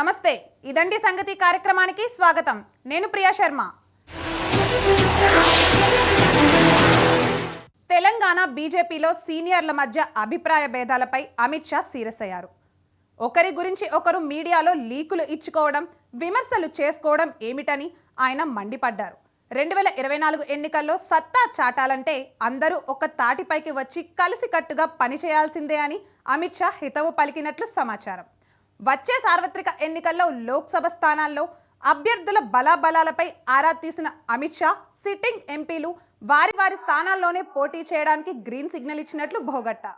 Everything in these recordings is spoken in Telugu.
నమస్తే. ఇదండి సంగతి కార్యక్రమానికి స్వాగతం. నేను ప్రియా శర్మ. తెలంగాణ బీజేపీలో సీనియర్ల మధ్య అభిప్రాయ భేదాలపై అమిత్ షా సీరియస్ అయ్యారు ఒకరి గురించి ఒకరు మీడియాలో లీకులు ఇచ్చుకోవడం విమర్శలు చేసుకోవడం ఏమిటని ఆయన మండిపడ్డారు. రెండు వేల ఇరవై నాలుగు ఎన్నికల్లో సత్తా చాటాలంటే అందరూ ఒక తాటిపైకి వచ్చి కలిసికట్టుగా పనిచేయాల్సిందే అని అమిత్ షా హితవు పలికినట్లు సమాచారం. వచ్చే సార్వత్రిక ఎన్నికల్లో లోక్సభ స్థానాల్లో అభ్యర్థుల బలాబలాలపై ఆరా తీసిన అమిత్ షా సిట్టింగ్ ఎంపీలు వారి వారి స్థానాల్లోనే పోటీ చేయడానికి గ్రీన్ సిగ్నల్ ఇచ్చినట్లు భోగట్టా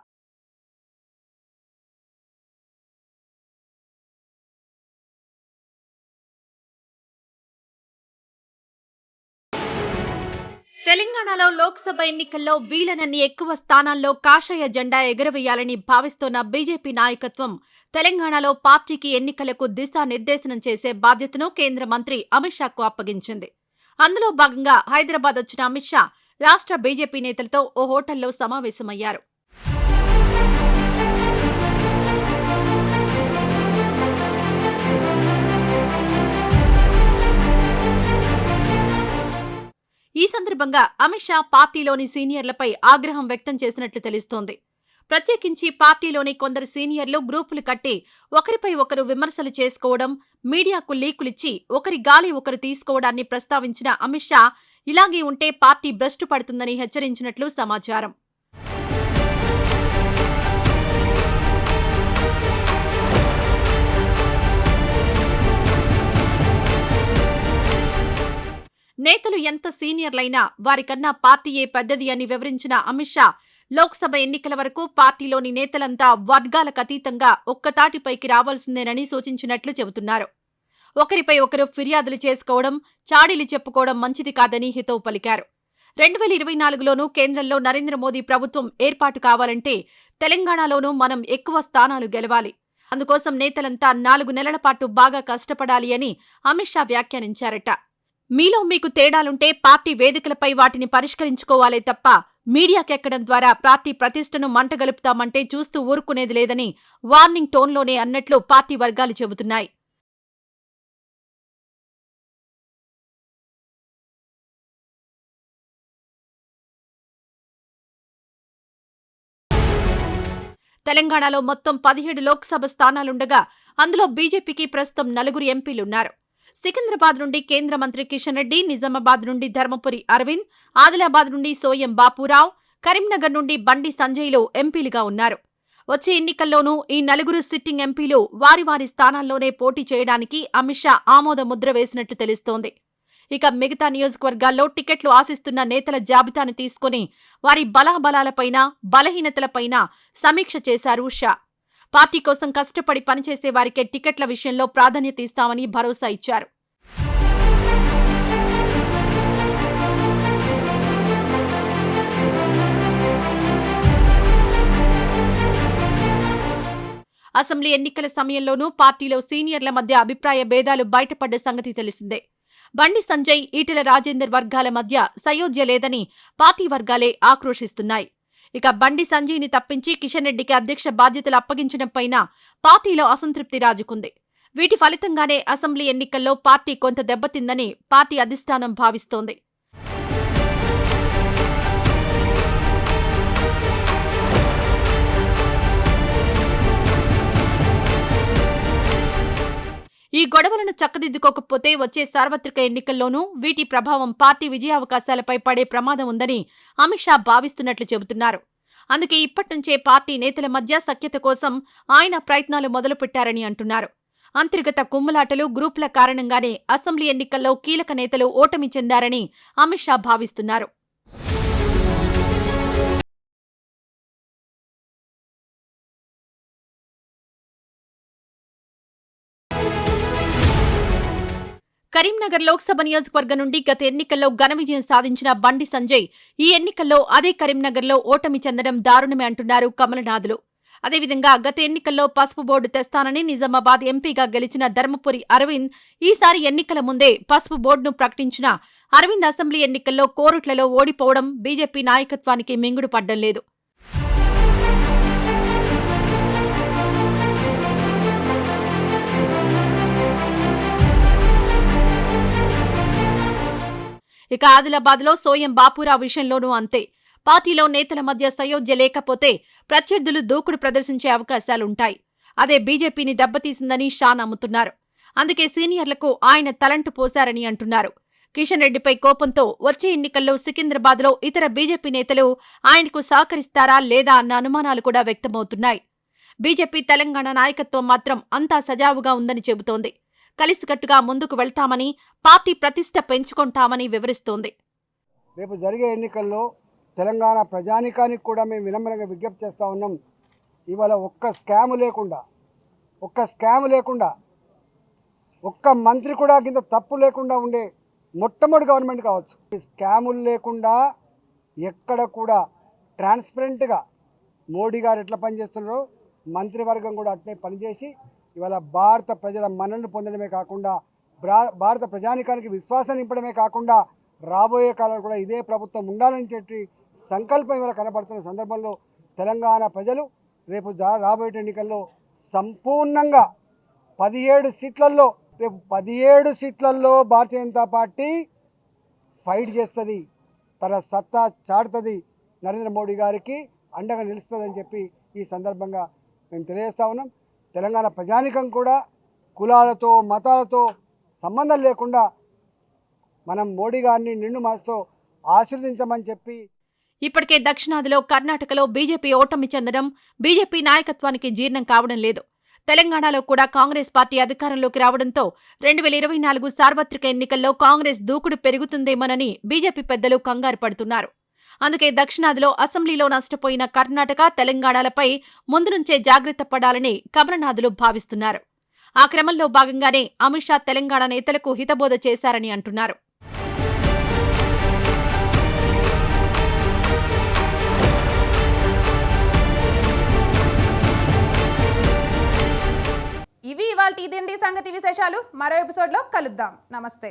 తెలంగాణలో లోక్సభ ఎన్నికల్లో వీలనన్ని ఎక్కువ స్థానాల్లో కాషాయ జెండా ఎగురవేయాలని భావిస్తున్న బీజేపీ నాయకత్వం తెలంగాణలో పార్టీకి ఎన్నికలకు దిశానిర్దేశనం చేసే బాధ్యతను కేంద్ర మంత్రి అమిత్ షాకు అప్పగించింది. అందులో భాగంగా హైదరాబాద్ వచ్చిన అమిత్ షా రాష్ట్ర బీజేపీ నేతలతో ఓ హోటల్లో సమావేశమయ్యారు. సందర్భంగా అమిత్ షా పార్టీలోని సీనియర్లపై ఆగ్రహం వ్యక్తం చేసినట్లు తెలుస్తోంది. ప్రత్యేకించి పార్టీలోని కొందరు సీనియర్లు గ్రూపులు కట్టి ఒకరిపై ఒకరు విమర్శలు చేసుకోవడం మీడియాకు లీకులిచ్చి ఒకరి గాలి ఒకరు తీసుకోవడాన్ని ప్రస్తావించిన అమిత్ షా ఇలాగే ఉంటే పార్టీ భ్రష్టు పడుతుందని హెచ్చరించినట్లు సమాచారం. నేతలు ఎంత సీనియర్లైనా వారికన్నా పార్టీయే పెద్దది అని వివరించిన అమిత్ షా లోక్సభ ఎన్నికల వరకు పార్టీలోని నేతలంతా వర్గాలకు అతీతంగా ఒక్కతాటిపైకి రావాల్సిందేనని సూచించినట్లు చెబుతున్నారు. ఒకరిపై ఒకరు ఫిర్యాదులు చేసుకోవడం చాడీలు చెప్పుకోవడం మంచిది కాదని హితవు పలికారు. రెండు వేల ఇరవై నాలుగులోనూ కేంద్రంలో నరేంద్ర మోదీ ప్రభుత్వం ఏర్పాటు కావాలంటే తెలంగాణలోనూ మనం ఎక్కువ స్థానాలు గెలవాలి. అందుకోసం నేతలంతా నాలుగు నెలల పాటు బాగా కష్టపడాలి అని అమిత్ షా వ్యాఖ్యానించారట. మీలో మీకు తేడాలుంటే పార్టీ వేదికలపై వాటిని పరిష్కరించుకోవాలే తప్ప మీడియాకెక్కడం ద్వారా పార్టీ ప్రతిష్టను మంటగలుపుతామంటే చూస్తూ ఊరుకునేది లేదని వార్నింగ్ టోన్లోనే అన్నట్లు పార్టీ వర్గాలు చెబుతున్నాయి. తెలంగాణలో మొత్తం పదిహేడు లోక్సభ స్థానాలుండగా అందులో బీజేపీకి ప్రస్తుతం నలుగురు ఎంపీలున్నారు. సికింద్రాబాద్ నుండి కేంద్ర మంత్రి కిషన్ రెడ్డి నిజామాబాద్ నుండి ధర్మపురి అరవింద్ ఆదిలాబాద్ నుండి సోయం బాపురావు కరీంనగర్ నుండి బండి సంజయ్లు ఎంపీలుగా ఉన్నారు. వచ్చే ఎన్నికల్లోనూ ఈ నలుగురు సిట్టింగ్ ఎంపీలు వారి వారి స్థానాల్లోనే పోటీ చేయడానికి అమిత్ షా ఆమోద ముద్ర వేసినట్లు తెలుస్తోంది. ఇక మిగతా నియోజకవర్గాల్లో టికెట్లు ఆశిస్తున్న నేతల జాబితాను తీసుకుని వారి బలాబలాలపైన బలహీనతలపైన సమీక్ష చేశారు షా. పార్టీ కోసం కష్టపడి పనిచేసే వారికే టికెట్ల విషయంలో ప్రాధాన్యత ఇస్తామని భరోసా ఇచ్చారు. అసెంబ్లీ ఎన్నికల సమయంలోనూ పార్టీలో సీనియర్ల మధ్య అభిప్రాయ భేదాలు బయటపడ్డ సంగతి తెలిసిందే. బండి సంజయ్ ఈటెల రాజేందర్ వర్గాల మధ్య సయోధ్య లేదని పార్టీ వర్గాలే ఆక్రోషిస్తున్నాయి ఇక బండి సంజయ్ని తప్పించి కిషన్ రెడ్డికి అధ్యక్ష బాధ్యతలు అప్పగించడం పైన పార్టీలో అసంతృప్తి రాజుకుంది. వీటి ఫలితంగానే అసెంబ్లీ ఎన్నికల్లో పార్టీ కొంత దెబ్బతిందని పార్టీ అధిష్టానం భావిస్తోంది. ఈ గొడవలను చక్కదిద్దుకోకపోతే వచ్చే సార్వత్రిక ఎన్నికల్లోనూ వీటి ప్రభావం పార్టీ విజయావకాశాలపై పడే ప్రమాదం ఉందని అమిత్ షా భావిస్తున్నట్లు చెబుతున్నారు. అందుకే ఇప్పట్నుంచే పార్టీ నేతల మధ్య సఖ్యత కోసం ఆయన ప్రయత్నాలు మొదలుపెట్టారని అంటున్నారు. అంతర్గత కుమ్ములాటలు గ్రూపుల కారణంగానే అసెంబ్లీ ఎన్నికల్లో కీలక నేతలు ఓటమి చెందారని అమిత్ షా భావిస్తున్నారు. కరీంనగర్ లోక్సభ నియోజకవర్గం నుండి గత ఎన్నికల్లో ఘన విజయం సాధించిన బండి సంజయ్ ఈ ఎన్నికల్లో అదే కరీంనగర్లో ఓటమి చెందడం దారుణమే అంటున్నారు కమలనాథులు. అదేవిధంగా గత ఎన్నికల్లో పసుపు బోర్డు తెస్తానని నిజామాబాద్ ఎంపీగా గెలిచిన ధర్మపురి అరవింద్ ఈసారి ఎన్నికల ముందే పసుపు బోర్డును ప్రకటించిన అరవింద్ అసెంబ్లీ ఎన్నికల్లో కోరుట్లలో ఓడిపోవడం బీజేపీ నాయకత్వానికి మింగుడు పడ్డం లేదు. ఇక ఆదిలాబాద్లో సోయం బాపురావు విషయంలోనూ అంతే. పార్టీలో నేతల మధ్య సయోధ్య లేకపోతే ప్రత్యర్థులు దూకుడు ప్రదర్శించే అవకాశాలుంటాయి. అదే బీజేపీని దెబ్బతీసిందని షా నమ్ముతున్నారు. అందుకే సీనియర్లకు ఆయన తలంటు పోశారని అంటున్నారు. కిషన్ రెడ్డిపై కోపంతో వచ్చే ఎన్నికల్లో సికింద్రాబాద్లో ఇతర బీజేపీ నేతలు ఆయనకు సహకరిస్తారా లేదా అన్న అనుమానాలు కూడా వ్యక్తమవుతున్నాయి. బీజేపీ తెలంగాణ నాయకత్వం మాత్రం అంతా సజావుగా ఉందని చెబుతోంది. కలిసికట్టుగా ముందుకు వెళ్తామని పార్టీ ప్రతిష్ట పెంచుకుంటామని వివరిస్తోంది. రేపు జరిగే ఎన్నికల్లో తెలంగాణ ప్రజానికానికి కూడా మేము వినమ్రంగా విజ్ఞప్తి చేస్తూ ఉన్నాం. ఇవాళ ఒక్క స్కామ్ లేకుండా ఒక్క స్కామ్ లేకుండా ఒక్క మంత్రి కూడా కింద తప్పు లేకుండా ఉండే మొట్టమొదటి గవర్నమెంట్ కావచ్చు. ఈ స్కాములు లేకుండా ఎక్కడ కూడా ట్రాన్స్పరెంట్గా మోడీ గారు ఎట్లా పనిచేస్తున్నారో మంత్రివర్గం కూడా అట్లే పనిచేసి ఇవాళ భారత ప్రజల మన్ననలు పొందడమే కాకుండా భారత ప్రజానికానికి విశ్వాసం నింపడమే కాకుండా రాబోయే కాలంలో కూడా ఇదే ప్రభుత్వం ఉండాలని చెప్పి సంకల్పం ఇవాళ కనబడుతున్న సందర్భంలో తెలంగాణ ప్రజలు రేపు జా- రాబోయే ఎన్నికల్లో సంపూర్ణంగా పదిహేడు సీట్లలో రేపు పదిహేడు సీట్లలో భారతీయ జనతా పార్టీ ఫైట్ చేస్తుంది. తన సత్తా చాటుతుంది నరేంద్ర మోడీ గారికి అండగా నిలుస్తుందని చెప్పి ఈ సందర్భంగా మేము తెలియజేస్తా ఉన్నాం. తెలంగాణ ప్రజానికం కూడా కులాలతో మతాలతో సంబంధం లేకుండా మనం మోడీ గారిని నిండు మనసుతో ఆశీర్వదించమని చెప్పి ఇప్పటికే దక్షిణాదిలో కర్ణాటకలో బీజేపీ ఓటమి చెందడం బీజేపీ నాయకత్వానికి జీర్ణం కావడం లేదు. తెలంగాణలో కూడా కాంగ్రెస్ పార్టీ అధికారంలోకి రావడంతో రెండు వేల ఇరవై నాలుగు సార్వత్రిక ఎన్నికల్లో కాంగ్రెస్ దూకుడు పెరుగుతుందేమోనని బీజేపీ పెద్దలు కంగారు పడుతున్నారు. అందుకే దక్షిణాదిలో అసెంబ్లీలో నష్టపోయిన కర్ణాటక తెలంగాణలపై ముందు నుంచే జాగ్రత్త పడాలని కమలనాథులు భావిస్తున్నారు. ఆ క్రమంలో భాగంగానే అమిత్ షా తెలంగాణ నేతలకు హితబోధ చేశారని అంటున్నారు. ఇవి ఇవాళ ఇదండి సంగతి విశేషాలు? మరో ఎపిసోడ్లో కలుద్దాం. నమస్తే.